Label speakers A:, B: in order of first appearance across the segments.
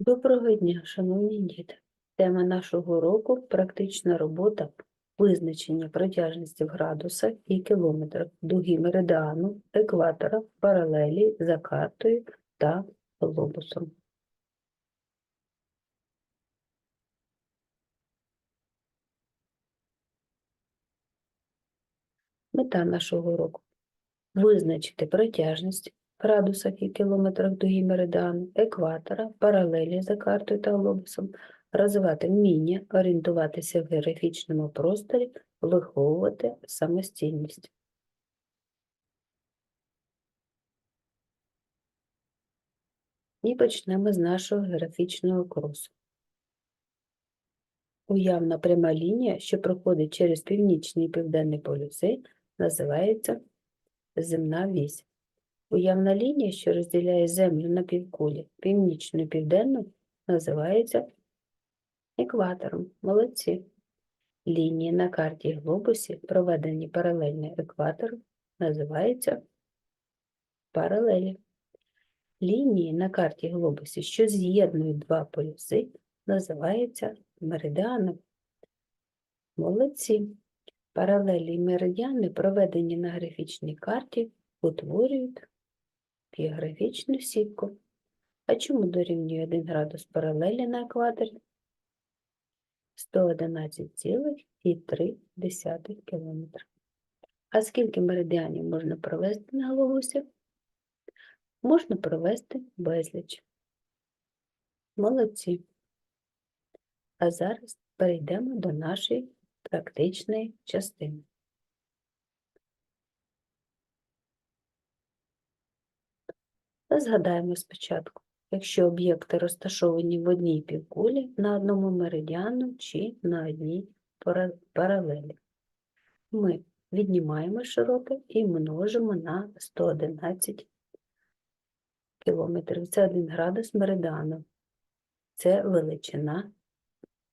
A: Доброго дня, шановні діти! Тема нашого уроку – практична робота визначення протяжності в градусах і кілометрах дуги меридіану, екватора, паралелі за картою та глобусом. Мета нашого уроку – визначити протяжність градусах і кілометрах дуги меридіану, екватора, паралелі за картою та глобусом, розвивати вміння орієнтуватися в географічному просторі, виховувати самостійність. І почнемо з нашого географічного курсу. Уявна пряма лінія, що проходить через північний і південний полюси, називається земна вісь. Уявна лінія, що розділяє Землю на півкулі, північну і південну, називається екватором. Молодці. Лінії на карті глобусі, проведені паралельно екватору, називаються паралелі. Лінії на карті глобусі, що з'єднують два полюси, називаються меридіаном. Молодці. Паралелі і меридіани, проведені на графічній карті, утворюють географічну сітку. А чому дорівнює 1 градус паралелі на екваторі? 111,3 км. А скільки меридіанів можна провести на глобусі? Можна провести безліч. Молодці. А зараз перейдемо до нашої практичної частини. Згадаємо спочатку, якщо об'єкти розташовані в одній півкулі на одному меридіану чи на одній паралелі. Ми віднімаємо широке і множимо на 111 кілометрів. Це 1 градус меридіану. Це величина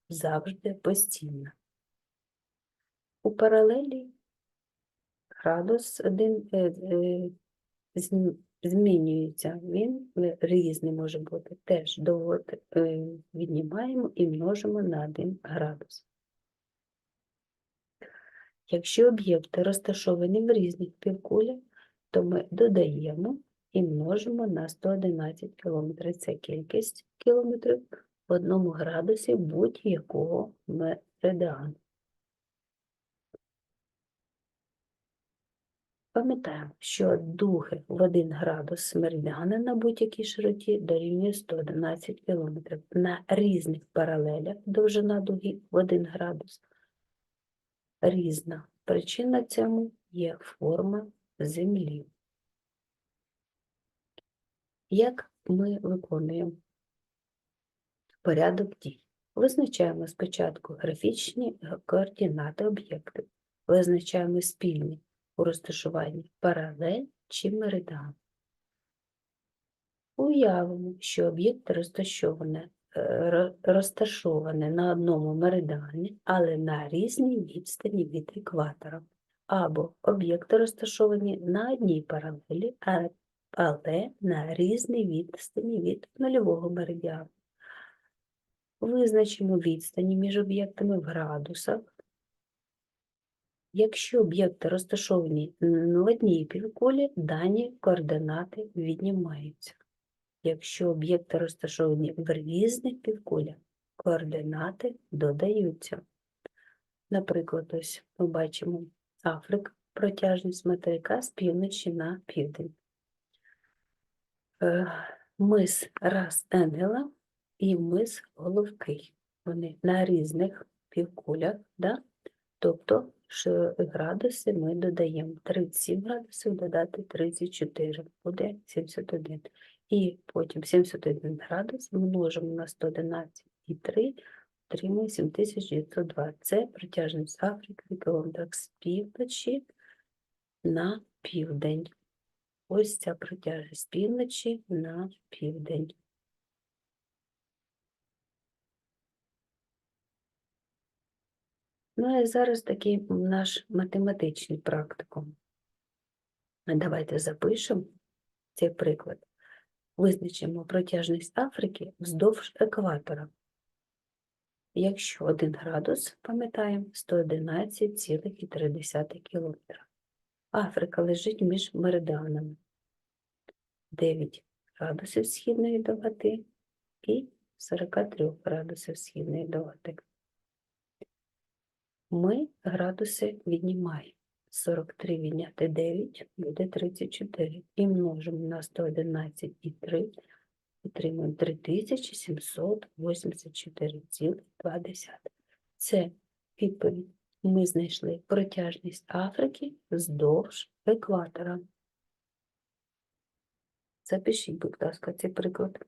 A: завжди постійна. У паралелі градус один е, е, зм- змінюється, він різний може бути. Теж е, віднімаємо і множимо на 1 градус. Якщо об'єкти розташовані в різних півкулях, то ми додаємо і множимо на 111 км. Це кількість кілометрів в одному градусі будь-якого меридіану. Пам'ятаємо, що дуги в 1 градус меридіани на будь-якій широті дорівнює 111 км. На різних паралелях довжина дуги в 1 градус різна. Причина цьому є форма Землі. Як ми виконуємо порядок дій? Визначаємо спочатку графічні координати об'єктів, визначаємо спільні у розташуванні паралель чи меридіан. Уявимо, що об'єкт розташоване, е, ро- розташований на одному меридіані, але на різній відстані від екватора. Або об'єкти розташовані на одній паралелі, але на різній відстані від нульового меридіану. Визначимо відстані між об'єктами в градусах. Якщо об'єкти розташовані н- в одній півкулі, дані координати віднімаються. Якщо об'єкти розташовані в різних півкулях, координати додаються. Наприклад, ось ми бачимо Африка, протяжність материка з півночі на південь. Е, Мис Рас Енгела і мис Головкий. Вони на різних півкулях, да? Тобто градуси ми додаємо 37 градусів додати 34, буде 71. І потім 71 градус множимо на 111,3, отримуємо 7902. Це протяжність Африки кілометрах з півночі на південь. Ось ця протяжність з півночі на південь. Ну і зараз такий наш математичний практикум. Давайте запишемо цей приклад. Визначимо протяжність Африки вздовж екватора. Якщо 1 градус, пам'ятаємо, 111,3 км. Африка лежить між меридіанами. 9 градусів східної довготи і 43 градусів східної довготи. Ми градуси віднімаємо. 43 відняти 9 буде 34. І множимо на 111,3, отримуємо 3784,2. Це відповідь. Ми знайшли протяжність Африки вздовж екватора. Запишіть, будь ласка, цей приклад.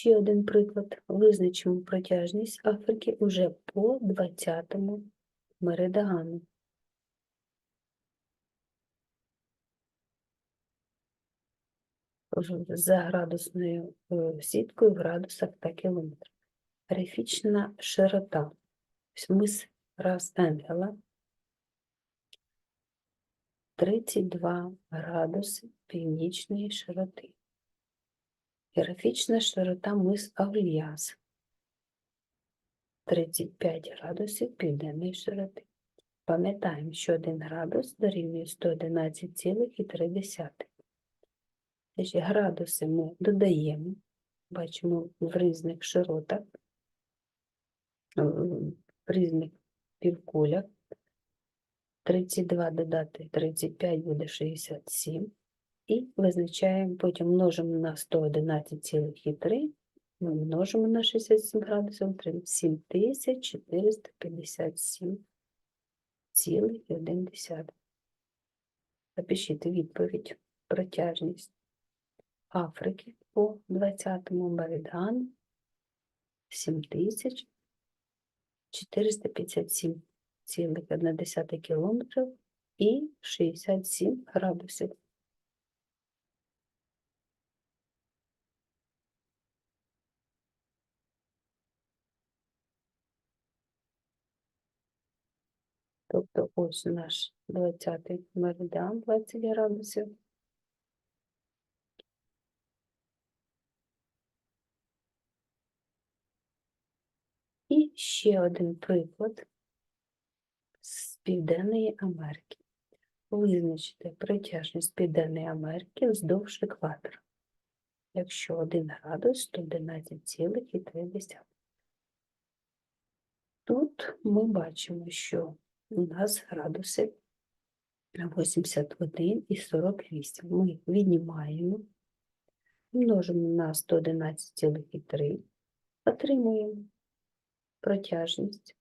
A: Ще один приклад. Визначимо протяжність Африки уже по 20-му меридіану. За градусною е, сіткою в градусах та кілометрах. Графічна широта. Мис раз Енгела 32 градуси північної широти. Географічна широта мис Авліяс 35 градусів південної широти. Пам'ятаємо, що 1 градус дорівнює 111,3. Значить, градуси ми додаємо, бачимо в різних широтах, в різних півкулях. 32 додати 35 буде 67. І визначаємо, потім множимо на 111,3, ми множимо на 67 градусів, отримаємо 7457,1. Запишіть відповідь. Протяжність Африки по 20-му меридіану 7457,1 км і 67 градусів. Тобто ось наш 20-й меридіан 20 градусів. І ще один приклад з Південної Америки. Визначити притяжність Південної Америки вздовж екватора. Якщо 1 градус, то 11,3. Тут ми бачимо, що у нас градуси 81 і 48. Ми віднімаємо, множимо на 111,3, отримуємо протяжність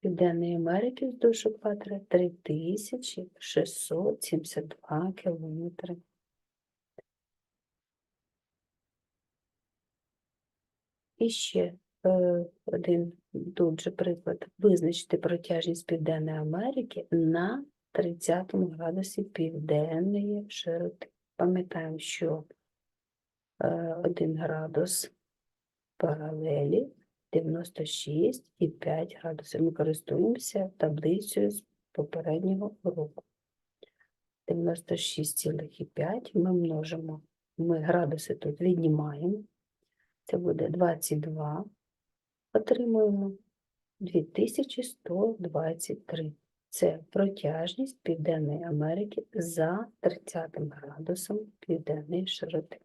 A: Південної Америки вздовж екватора 3672 кілометри. І ще один тут же приклад, визначити протяжність Південної Америки на 30 градусі південної широти. Пам'ятаємо, що 1 е, градус паралелі 96,5 градусів. Ми користуємося таблицею з попереднього року. 96,5 ми множимо, ми градуси тут віднімаємо. Це буде 22 отримуємо 2123. Це протяжність Південної Америки за 30 градусом південної широти.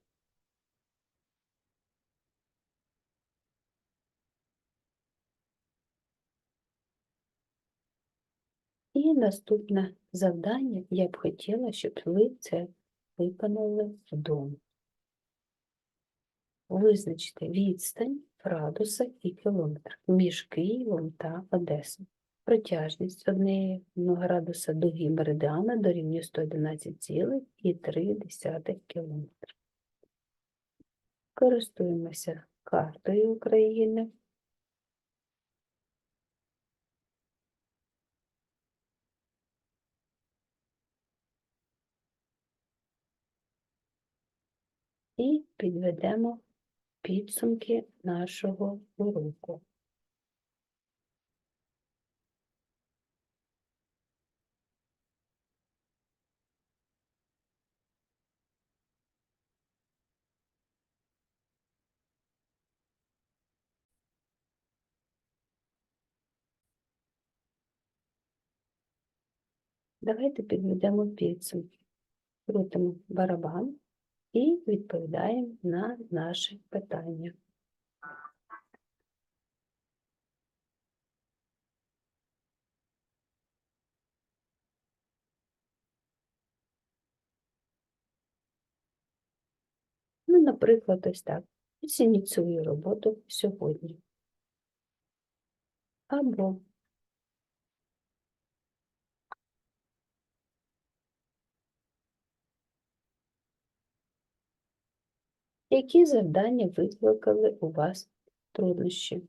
A: І наступне завдання я б хотіла, щоб ви це виконали вдома. Визначте відстань градусах і кілометрах між Києвом та Одесою. Протяжність 1 градуса дуги меридіана дорівнює 111,3 км. Користуємося картою України. І підведемо підсумки нашого уроку. Давайте підведемо підсумки. Крутимо барабан і відповідаємо на наші питання. Ну, наприклад, ось так. Ось ініціюю роботу сьогодні. Або які завдання викликали у вас труднощі?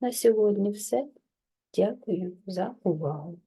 A: На сьогодні все. Дякую за увагу.